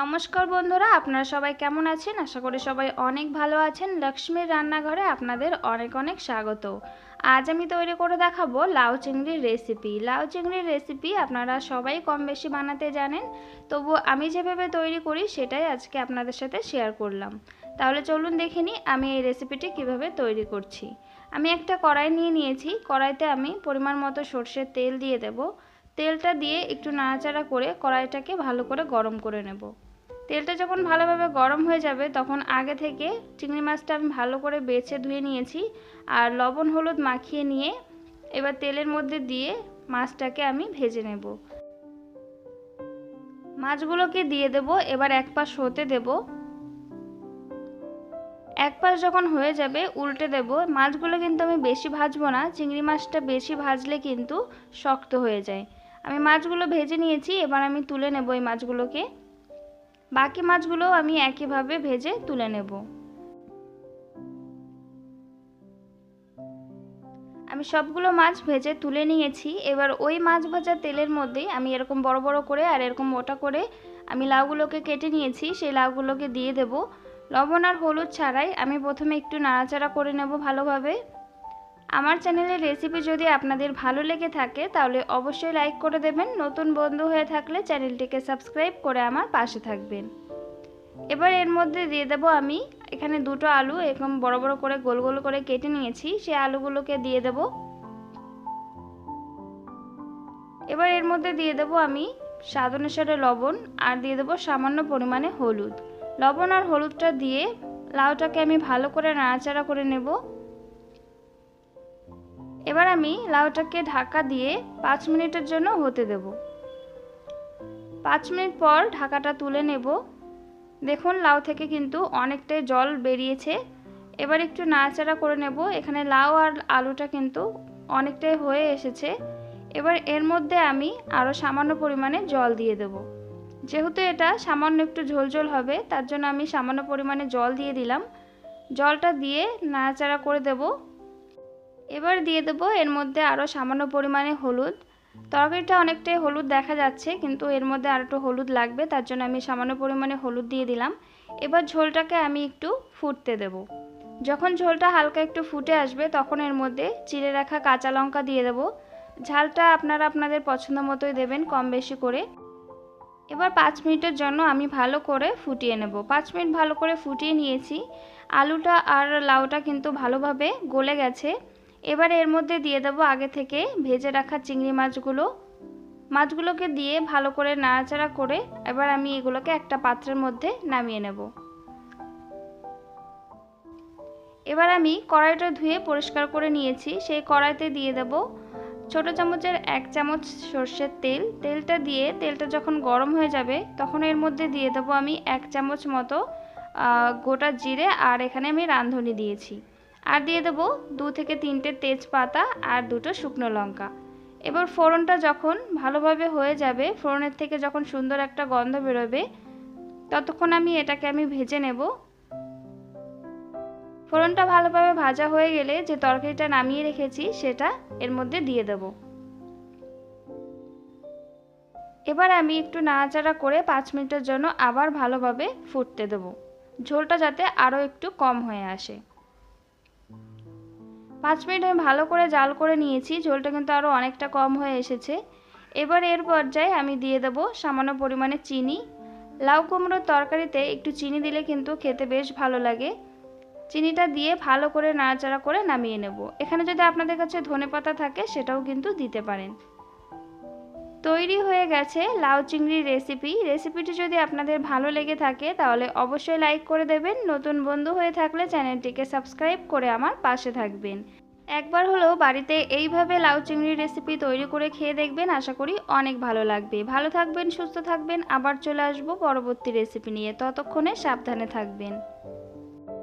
নমস্কার বন্ধুরা, আপনারা সবাই কেমন আছেন? আশা করি সবাই অনেক ভালো আছেন। লক্ষ্মীর রান্নাঘরে আপনাদের অনেক অনেক স্বাগত। আজ আমি তৈরি করে দেখাবো লাউ চিংড়ির রেসিপি। লাউ চিংড়ির রেসিপি আপনারা সবাই কম বেশি বানাতে জানেন তবু আমি যেভাবে তৈরি করি সেটাই আজকে আপনাদের সাথে শেয়ার করলাম। তাহলে চলুন দেখে নিই আমি এই রেসিপিটি কীভাবে তৈরি করছি। আমি একটা কড়াই নিয়ে নিয়েছি। কড়াইতে আমি পরিমাণ মতো সর্ষের তেল দিয়ে দেবো। তেলটা দিয়ে একটু নাড়াচাড়া করে কড়াইটাকে ভালো করে গরম করে নেব। তেলটা যখন ভালোভাবে গরম হয়ে যাবে, তখন আগে থেকে চিংড়ি মাছটা আমি ভালো করে বেছে ধুয়ে নিয়েছি আর লবণ, হলুদ মাখিয়ে নিয়ে এবার তেলের মধ্যে দিয়ে মাছটাকে আমি ভেজে নেব। মাছগুলোকে দিয়ে দেব, এবার এক পাশ হতে দেব। এক পাশ যখন হয়ে যাবে, উল্টে দেব। মাছগুলো কিন্তু আমি বেশি ভাজবো না, চিংড়ি মাছটা বেশি ভাজলে কিন্তু শক্ত হয়ে যায়। আমি মাছগুলো ভেজে নিয়েছি, এবার আমি তুলে নেব এই মাছগুলোকে। বাকি মাছগুলো আমি একইভাবে ভেজে তুলে নেব। আমি সবগুলো মাছ ভেজে তুলে নিয়েছি, এবার ওই মাছ ভাজা তেলের মধ্যেই আমি এরকম বড় বড় করে আর এরকম মোটা করে আমি লাউগুলোকে কেটে নিয়েছি, সেই লাউগুলোকে দিয়ে দেব। লবণ আর হলুদ ছাড়াই আমি প্রথমে একটু নাড়াচাড়া করে নেব ভালোভাবে। আমার চ্যানেলের রেসিপি যদি আপনাদের ভালো লেগে থাকে, তাহলে অবশ্যই লাইক করে দেবেন। নতুন বন্ধু হয়ে থাকলে চ্যানেলটিকে সাবস্ক্রাইব করে আমার পাশে থাকবেন। এবার এর মধ্যে দিয়ে দেব আমি, এখানে দুটো আলু, এরকম বড় বড় করে গোল গোল করে কেটে নিয়েছি, সেই আলুগুলোকে দিয়ে দেব। এবার এর মধ্যে দিয়ে দেব আমি স্বাদ অনুসারে লবণ, আর দিয়ে দেবো সামান্য পরিমাণে হলুদ। লবণ আর হলুদটা দিয়ে লাউটাকে আমি ভালো করে নাড়াচাড়া করে নেব। এবার আমি লাউটাকে ঢাকা দিয়ে পাঁচ মিনিটের জন্য হতে দেব। পাঁচ মিনিট পর ঢাকাটা তুলে নেব। দেখুন, লাউ থেকে কিন্তু অনেকটাই জল বেরিয়েছে। এবার একটু নাড়াচাড়া করে নেব। এখানে লাউ আর আলুটা কিন্তু অনেকটাই হয়ে এসেছে। এবার এর মধ্যে আমি আরও সামান্য পরিমাণে জল দিয়ে দেব। যেহেতু এটা সামান্য একটু ঝোলঝোল হবে, তার জন্য আমি সামান্য পরিমাণে জল দিয়ে দিলাম। জলটা দিয়ে নাড়াচাড়া করে দেবো। এবার দিয়ে দেবো। এর মধ্যে আরও সামান্য পরিমাণে হলুদ। তরকারিটা অনেকটাই হলুদ দেখা যাচ্ছে, কিন্তু এর মধ্যে আর একটু হলুদ লাগবে, তার জন্য আমি সামান্য পরিমাণে হলুদ দিয়ে দিলাম। এবার ঝোলটাকে আমি একটু ফুটতে দেব। যখন ঝোলটা হালকা একটু ফুটে আসবে, তখন এর মধ্যে চিড়ে রাখা কাঁচা লঙ্কা দিয়ে দেব। ঝালটা আপনারা আপনাদের পছন্দ মতোই দেবেন, কম বেশি করে। এবার পাঁচ মিনিটের জন্য আমি ভালো করে ফুটিয়ে নেব। পাঁচ মিনিট ভালো করে ফুটিয়ে নিয়েছি। আলুটা আর লাউটা কিন্তু ভালোভাবে গলে গেছে। এবার এর মধ্যে দিয়ে দেবো আগে থেকে ভেজে রাখা চিংড়ি মাছগুলো। মাছগুলোকে দিয়ে ভালো করে নাড়াচাড়া করে এবার আমি এগুলোকে একটা পাত্রের মধ্যে নামিয়ে নেব। এবার আমি কড়াইটা ধুয়ে পরিষ্কার করে নিয়েছি। সেই কড়াইতে দিয়ে দেব ছোট চামচের এক চামচ সর্ষের তেল। তেলটা দিয়ে তেলটা যখন গরম হয়ে যাবে তখন এর মধ্যে দিয়ে দেবো আমি এক চামচ মতো গোটা জিরে আর এখানে আমি রাঁধুনি দিয়েছি। আর দিয়ে দেবো দু থেকে তিনটে তেজপাতা আর দুটো শুকনো লঙ্কা। এবার ফোড়নটা যখন ভালোভাবে হয়ে যাবে, ফোড়নের থেকে যখন সুন্দর একটা গন্ধ বেরোবে, ততক্ষণ আমি এটাকে আমি ভেজে নেব। ফোড়নটা ভালোভাবে ভাজা হয়ে গেলে যে তরকারিটা নামিয়ে রেখেছি, সেটা এর মধ্যে দিয়ে দেব। এবার আমি একটু নাড়াচাড়া করে পাঁচ মিনিটের জন্য আবার ভালোভাবে ফুটতে দেব। ঝোলটা যাতে আরও একটু কম হয়ে আসে। পাঁচ মিনিট আমি ভালো করে জাল করে নিয়েছি, ঝোলটা কিন্তু আরও অনেকটা কম হয়ে এসেছে। এবার এর পর্যায়ে আমি দিয়ে দেব সামান্য পরিমাণে চিনি। লাউ কুমড়োর তরকারিতে একটু চিনি দিলে কিন্তু খেতে বেশ ভালো লাগে। চিনিটা দিয়ে ভালো করে নাড়াচাড়া করে নামিয়ে নেব। এখানে যদি আপনাদের কাছে ধনে পাতা থাকে, সেটাও কিন্তু দিতে পারেন। তৈরি হয়ে গেছে লাউ চিংড়ির রেসিপি রেসিপিটি যদি আপনাদের ভালো লেগে থাকে, তাহলে অবশ্যই লাইক করে দেবেন। নতুন বন্ধু হয়ে থাকলে চ্যানেলটিকে সাবস্ক্রাইব করে আমার পাশে থাকবেন। একবার হলেও বাড়িতে এইভাবে লাউ চিংড়ির রেসিপি তৈরি করে খেয়ে দেখবেন, আশা করি অনেক ভালো লাগবে। ভালো থাকবেন, সুস্থ থাকবেন। আবার চলে আসব পরবর্তী রেসিপি নিয়ে। ততক্ষণে সাবধানে থাকবেন।